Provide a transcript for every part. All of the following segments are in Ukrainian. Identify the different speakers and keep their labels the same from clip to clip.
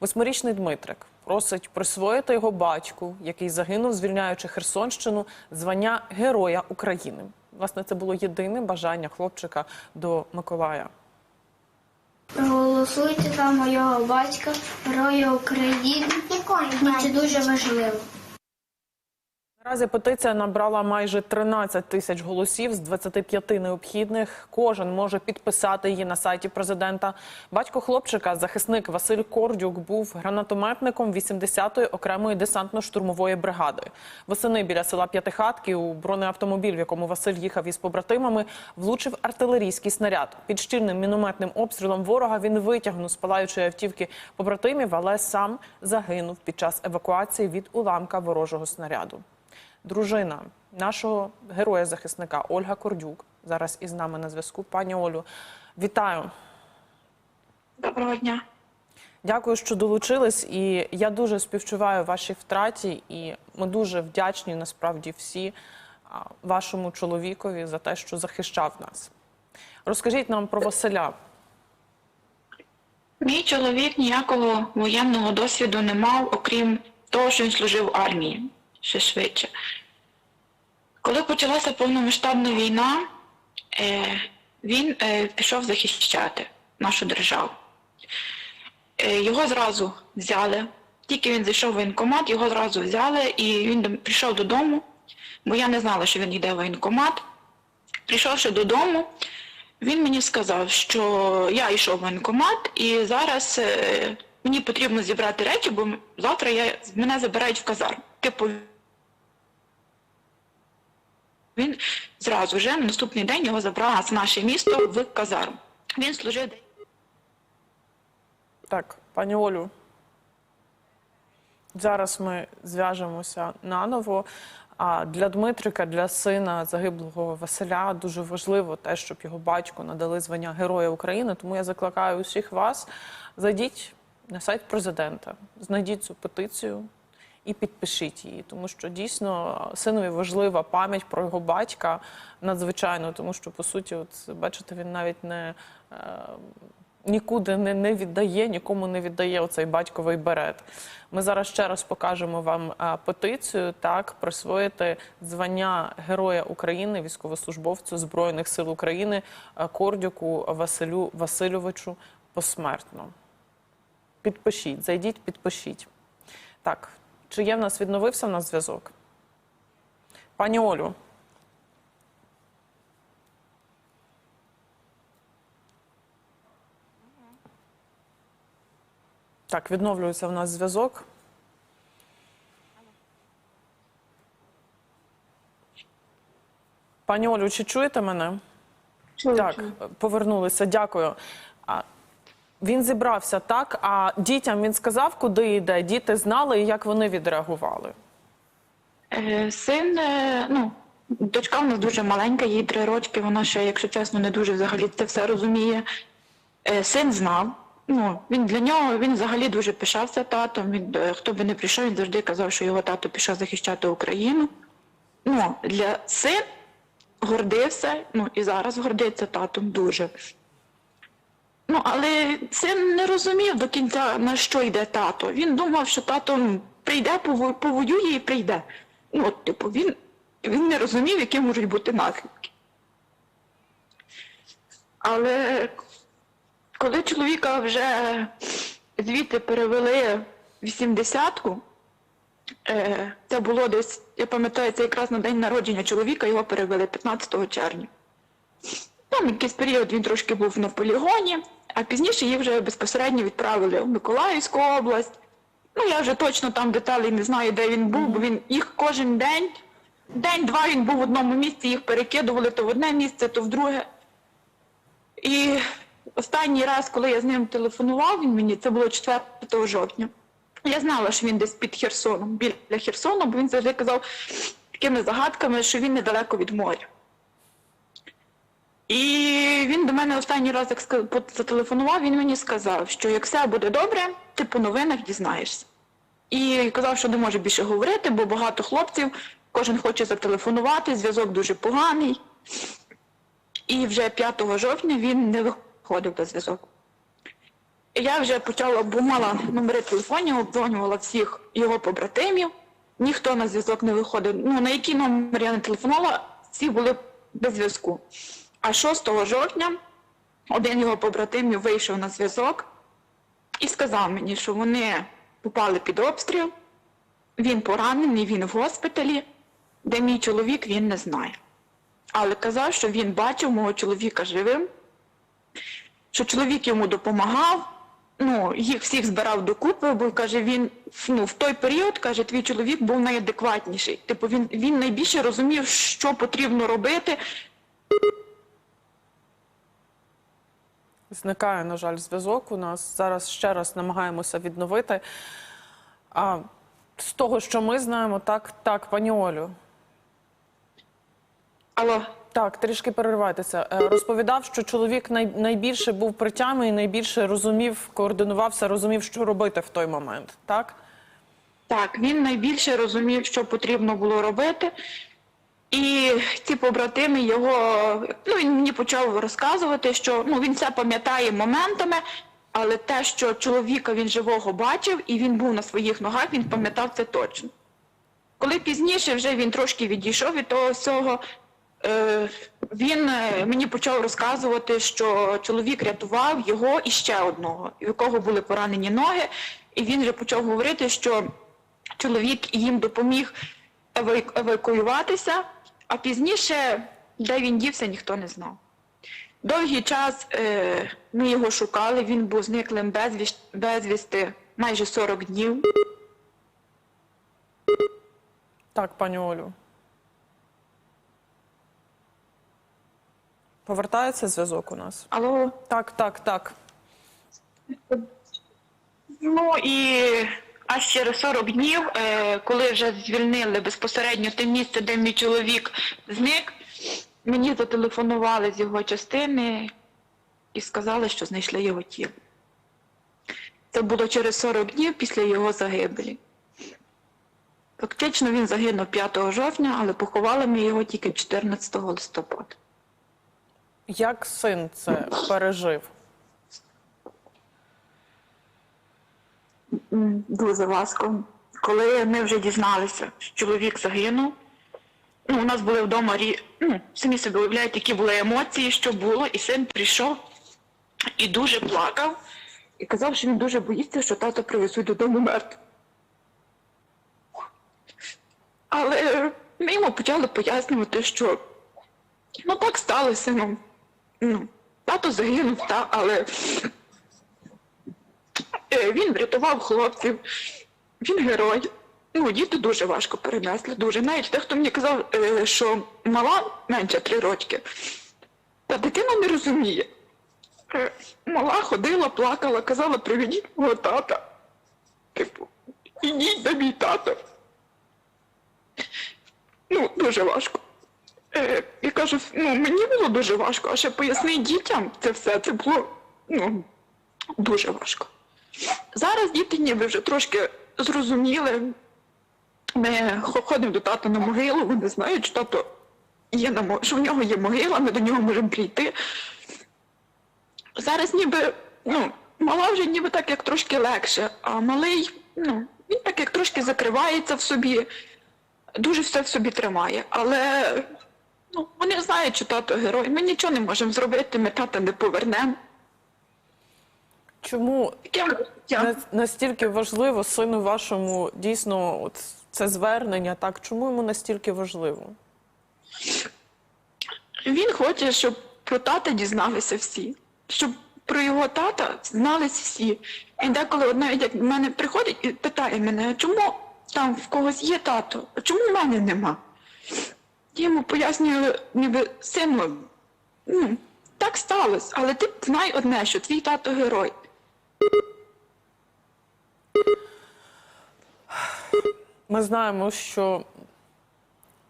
Speaker 1: Восьмирічний Дмитрик просить присвоїти його батьку, який загинув, звільняючи Херсонщину, звання Героя України. Власне, це було єдине бажання хлопчика до Миколая.
Speaker 2: Голосуйте за моєго батька, героя України. Це дуже важливо.
Speaker 1: Наразі петиція набрала майже 13 тисяч голосів з 25 необхідних. Кожен може підписати її на сайті президента. Батько хлопчика, захисник Василь Кордюк, був гранатометником 80-ї окремої десантно-штурмової бригади. Восени біля села П'ятихатки у бронеавтомобіль, в якому Василь їхав із побратимами, влучив артилерійський снаряд. Під щільним мінометним обстрілом ворога він витягнув з палаючої автівки побратимів, але сам загинув під час евакуації від уламка ворожого снаряду. Дружина нашого героя-захисника Ольга Кордюк зараз із нами на зв'язку. Пані Олю, вітаю.
Speaker 3: Доброго дня.
Speaker 1: Дякую, що долучились. І я дуже співчуваю вашій втраті. І ми дуже вдячні насправді всі вашому чоловікові за те, що захищав нас. Розкажіть нам про Василя.
Speaker 3: Мій чоловік ніякого воєнного досвіду не мав, окрім того, що він служив в армії ще швидше. Коли почалася повномасштабна війна, е, він е, пішов захищати нашу державу. Е, його зразу взяли. Тільки він зайшов в воєнкомат, його зразу взяли, і він прийшов додому, бо я не знала, що він йде в воєнкомат. Прийшовши додому, він мені сказав, що я йшов в воєнкомат, і зараз мені потрібно зібрати речі, бо завтра я, мене забирають в казарм. Типу, він зразу вже на наступний день його забрала з наше місто в казарм. Він служив
Speaker 1: Так, пані Олю. Зараз ми зв'яжемося наново. А для Дмитрика, для сина загиблого Василя, дуже важливо те, щоб його батьку надали звання Героя України. Тому я закликаю усіх вас, зайдіть на сайт президента, знайдіть цю петицію і підпишіть її, тому що дійсно синові важлива пам'ять про його батька надзвичайно, тому що по суті, от бачите, він навіть не. е, нікуди не, не віддає, нікому не віддає оцей батьковий берет. Ми зараз ще раз покажемо вам а, петицію, так, присвоїти звання Героя України, військовослужбовцю Збройних сил України а, Кордюку Василю Васильовичу посмертно. Підпишіть, зайдіть, підпишіть. Так, чи є в нас відновився в нас зв'язок? Пані Олю. Так, відновлюється в нас зв'язок. Пані Олю, чи чуєте мене? Так, повернулися. Дякую. Він зібрався так. А дітям він сказав, куди йде. Діти знали і як вони відреагували.
Speaker 3: Е, Син, е, ну, дочка в нас дуже маленька, їй три рочки, вона ще, якщо чесно, не дуже взагалі це все розуміє. Е, Син знав. Ну, він для нього він взагалі дуже пишався татом. Він, хто би не прийшов, він завжди казав, що його тато пішов захищати Україну. Ну, для син гордився, ну і зараз гордиться татом дуже. Ну, але син не розумів до кінця, на що йде тато. Він думав, що тато прийде, повоює і прийде. Ну, от, типу, він, він не розумів, які можуть бути наслідки. Але коли чоловіка вже звідти перевели в 80-ку, е, це було десь, я пам'ятаю, це якраз на день народження чоловіка, його перевели 15 червня. Там якийсь період він трошки був на полігоні, а пізніше їх вже безпосередньо відправили в Миколаївську область. Ну, я вже точно там деталей не знаю, де він був, бо він їх кожен день, день-два він був в одному місці, їх перекидували то в одне місце, то в друге. І останній раз, коли я з ним телефонував, він мені, це було 4 жовтня. Я знала, що він десь під Херсоном, біля Херсону, бо він завжди казав такими загадками, що він недалеко від моря. І він до мене останній раз як зателефонував, він мені сказав, що як все буде добре, ти по новинах дізнаєшся. І казав, що не може більше говорити, бо багато хлопців, кожен хоче зателефонувати, зв'язок дуже поганий. І вже 5 жовтня він не виходив на зв'язок. я вже почала, бо номери телефонів, обдзвонювала всіх його побратимів. Ніхто на зв'язок не виходив. Ну, на який номер я не телефонувала, всі були без зв'язку. А 6 жовтня один його побратимів вийшов на зв'язок і сказав мені, що вони попали під обстріл, він поранений, він в госпіталі, де мій чоловік він не знає. Але казав, що він бачив мого чоловіка живим, що чоловік йому допомагав, ну, їх всіх збирав докупи, бо каже, він ну, в той період, каже, твій чоловік був найадекватніший. Типу він, він найбільше розумів, що потрібно робити.
Speaker 1: Зникає, на жаль, зв'язок у нас. Зараз ще раз намагаємося відновити. А з того, що ми знаємо, так, так, пані Олю.
Speaker 3: Алло,
Speaker 1: Так, трішки переривайтеся. Е, Розповідав, що чоловік найбільше був при тямі і найбільше розумів, координувався, розумів, що робити в той момент. Так?
Speaker 3: так, він найбільше розумів, що потрібно було робити. І ці побратими його, ну він мені почав розказувати, що ну він це пам'ятає моментами, але те, що чоловіка він живого бачив і він був на своїх ногах, він пам'ятав це точно. Коли пізніше вже він трошки відійшов від того всього, е, він е, мені почав розказувати, що чоловік рятував його і ще одного, у якого були поранені ноги, і він вже почав говорити, що чоловік їм допоміг еваку- евакуюватися, а пізніше, де він дівся, ніхто не знав. Довгий час е, ми його шукали, він був зниклим безвіс- безвісти майже 40 днів.
Speaker 1: Так, пані Олю. Повертається зв'язок у нас?
Speaker 3: Алло.
Speaker 1: Так, так, так.
Speaker 3: Ну і аж через 40 днів, е, коли вже звільнили безпосередньо те місце, де мій чоловік зник, мені зателефонували з його частини і сказали, що знайшли його тіло. Це було через 40 днів після його загибелі. Фактично він загинув 5 жовтня, але поховали ми його тільки 14 листопада.
Speaker 1: Як син це пережив?
Speaker 3: Дуже важко. Коли ми вже дізналися, що чоловік загинув, ну, у нас були вдома рі... ну, самі собі уявляєте, які були емоції, що було, і син прийшов і дуже плакав, і казав, що він дуже боїться, що тато привезуть додому мертвим. Але ми йому почали пояснювати, що ну так сталося, ну, ну тато загинув, та, але Е, Він врятував хлопців, він герой. Ну, діти дуже важко перенесли, дуже. Навіть те, хто мені казав, е, що мала менше три рочки, та дитина не розуміє. Е, Мала ходила, плакала, казала, приведіть мого тата. Типу, ідіть до мій тато. Ну, дуже важко. Я кажу, ну мені було дуже важко, а ще пояснити дітям це все, це було ну, дуже важко. Зараз діти ніби вже трошки зрозуміли. Ми ходимо до тата на могилу, вони знають, що тато є на що в нього є могила, ми до нього можемо прийти. Зараз ніби, ну, мала вже ніби так як трошки легше, а малий, ну, він так як трошки закривається в собі, дуже все в собі тримає. Але ну, вони знають, що тато герой. Ми нічого не можемо зробити, ми тата не повернемо.
Speaker 1: Чому настільки важливо сину вашому дійсно от це звернення? Так, чому йому настільки важливо?
Speaker 3: Він хоче, щоб про тата дізналися всі, щоб про його тата знались всі. І деколи навіть як до мене приходить і питає мене, чому там в когось є тато, а чому в мене нема? Я йому пояснюю, ніби сину, ну, так сталося, але ти знай одне, що твій тато герой.
Speaker 1: Ми знаємо, що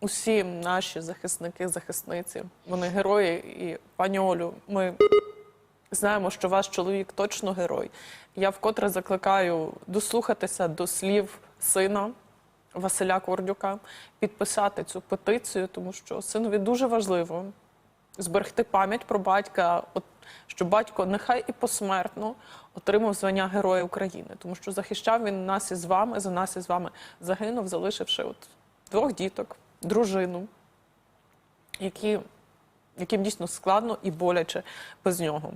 Speaker 1: усі наші захисники, захисниці, вони герої. І пані Олю, ми знаємо, що ваш чоловік точно герой. Я вкотре закликаю дослухатися до слів сина Василя Кордюка, підписати цю петицію, тому що синові дуже важливо зберегти пам'ять про батька от щоб батько нехай і посмертно отримав звання Героя України, тому що захищав він нас із вами, за нас із вами загинув, залишивши от двох діток, дружину, які, яким дійсно складно і боляче без нього.